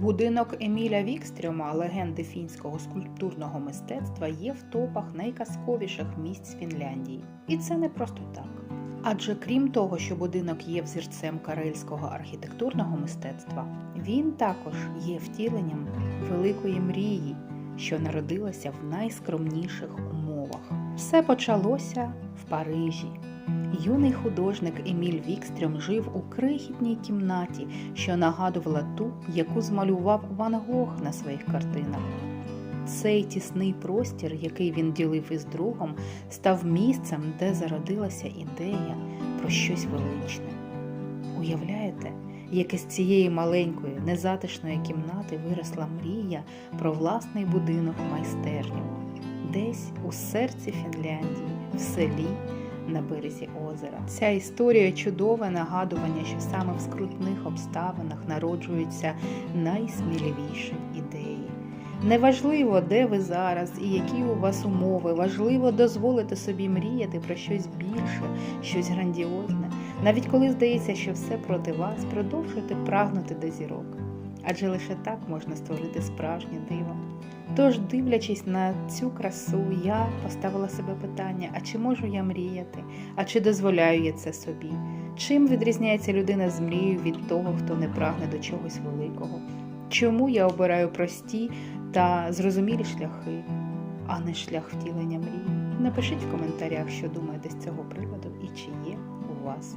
Будинок Еміля Вікстрюма, легенди фінського скульптурного мистецтва, є в топах найказковіших місць Фінляндії. І це не просто так. Адже крім того, що будинок є взірцем карельського архітектурного мистецтва, він також є втіленням великої мрії, що народилася в найскромніших умовах. Все почалося в Парижі. Юний художник Еміль Вікстрюм жив у крихітній кімнаті, що нагадувала ту, яку змалював Ван Гог на своїх картинах. Цей тісний простір, який він ділив із другом, став місцем, де зародилася ідея про щось величне. Уявляєте, як із цієї маленької, незатишної кімнати виросла мрія про власний будинок майстерню, десь у серці Фінляндії, в селі на березі озера. Ця історія чудове нагадування, що саме в скрутних обставинах народжуються найсміливіші ідеї. Неважливо, де ви зараз і які у вас умови, важливо дозволити собі мріяти про щось більше, щось грандіозне. Навіть коли здається, що все проти вас, продовжуйте прагнути до зірок. Адже лише так можна створити справжнє диво. Тож, дивлячись на цю красу, я поставила себе питання: а чи можу я мріяти, а чи дозволяю я це собі? Чим відрізняється людина з мрією від того, хто не прагне до чогось великого? Чому я обираю прості та зрозумілі шляхи, а не шлях втілення мрії? Напишіть в коментарях, що думаєте з цього приводу і чи є у вас